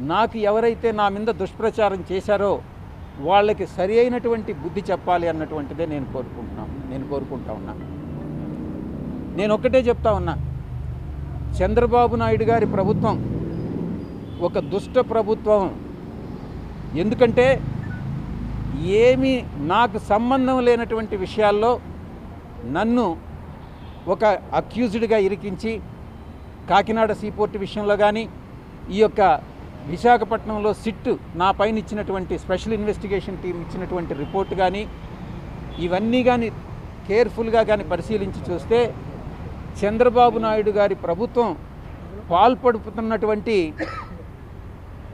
నాకు ఎవరైతే నా మీద దుష్ప్రచారం చేశారో వాళ్ళకి సరి అయినటువంటి బుద్ధి చెప్పాలి అన్నటువంటిదే నేను కోరుకుంటున్నాను నేను కోరుకుంటా ఉన్నా. నేను ఒక్కటే చెప్తా ఉన్నా. చంద్రబాబు నాయుడు గారి ప్రభుత్వం ఒక దుష్ట ప్రభుత్వం. ఎందుకంటే ఏమి నాకు సంబంధం లేనటువంటి విషయాల్లో నన్ను ఒక అక్యూజ్డ్గా ఇరికించి కాకినాడ సీపోర్ట్ విషయంలో కానీ ఈ యొక్క విశాఖపట్నంలో సిట్ నా పైన ఇచ్చినటువంటి స్పెషల్ ఇన్వెస్టిగేషన్ టీం ఇచ్చినటువంటి రిపోర్ట్ కానీ ఇవన్నీ కానీ కేర్ఫుల్గా కానీ పరిశీలించి చూస్తే చంద్రబాబు నాయుడు గారి ప్రభుత్వం పాల్పడుతున్నటువంటి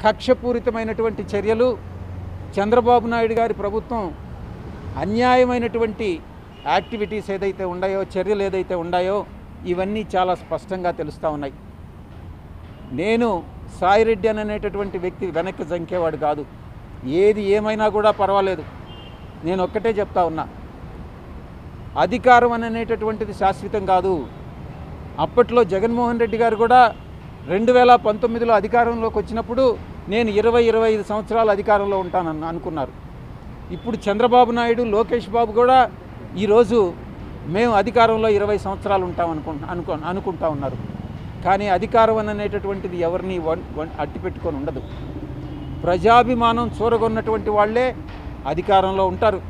కక్షపూరితమైనటువంటి చర్యలు చంద్రబాబు నాయుడు గారి ప్రభుత్వం అన్యాయమైనటువంటి యాక్టివిటీస్ ఏదైతే ఉన్నాయో చర్యలు ఏదైతే ఉన్నాయో ఇవన్నీ చాలా స్పష్టంగా తెలుస్తూ ఉన్నాయి. నేను సాయిరెడ్డి అని అనేటటువంటి వ్యక్తి వెనక్కి జంకేవాడు కాదు. ఏది ఏమైనా కూడా పర్వాలేదు. నేను ఒక్కటే చెప్తా ఉన్నా. అధికారం అనేటటువంటిది శాశ్వతం కాదు. అప్పట్లో జగన్మోహన్ రెడ్డి గారు కూడా రెండు వేల పంతొమ్మిదిలో అధికారంలోకి వచ్చినప్పుడు నేను ఇరవై ఇరవై ఐదు సంవత్సరాలు అధికారంలో ఉంటానని అనుకున్నారు. ఇప్పుడు చంద్రబాబు నాయుడు లోకేష్ బాబు కూడా ఈరోజు మేము అధికారంలో ఇరవై సంవత్సరాలు ఉంటాం అనుకు అనుకు అనుకుంటా ఉన్నారు. కానీ అధికారం అనేటటువంటిది ఎవరిని వన్ అట్టి పెట్టుకొని ఉండదు. ప్రజాభిమానం చూరగొన్నటువంటి వాళ్ళే అధికారంలో ఉంటారు.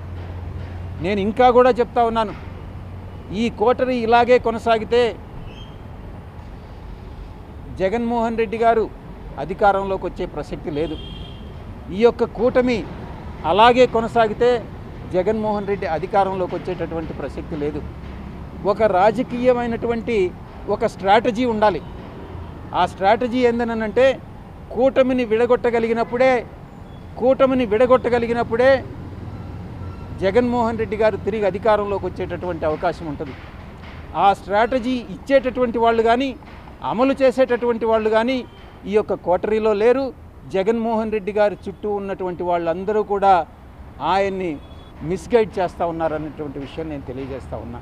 నేను ఇంకా కూడా చెప్తా ఉన్నాను. ఈ కోటరీ ఇలాగే కొనసాగితే జగన్మోహన్ రెడ్డి గారు అధికారంలోకి వచ్చే ప్రసక్తి లేదు. ఈ యొక్క కూటమి అలాగే కొనసాగితే జగన్మోహన్ రెడ్డి అధికారంలోకి వచ్చేటటువంటి ప్రసక్తి లేదు. ఒక రాజకీయమైనటువంటి ఒక స్ట్రాటజీ ఉండాలి. ఆ స్ట్రాటజీ ఏందనంటే కూటమిని విడగొట్టగలిగినప్పుడే కూటమిని విడగొట్టగలిగినప్పుడే జగన్మోహన్ రెడ్డి గారు తిరిగి అధికారంలోకి వచ్చేటటువంటి అవకాశం ఉంటుంది. ఆ స్ట్రాటజీ ఇచ్చేటటువంటి వాళ్ళు కానీ అమలు చేసేటటువంటి వాళ్ళు కానీ ఈ యొక్క కోటరీలో లేరు. జగన్మోహన్ రెడ్డి గారి చుట్టూ ఉన్నటువంటి వాళ్ళందరూ కూడా ఆయన్ని మిస్గైడ్ చేస్తూ ఉన్నారన్నటువంటి విషయం నేను తెలియజేస్తా ఉన్నా.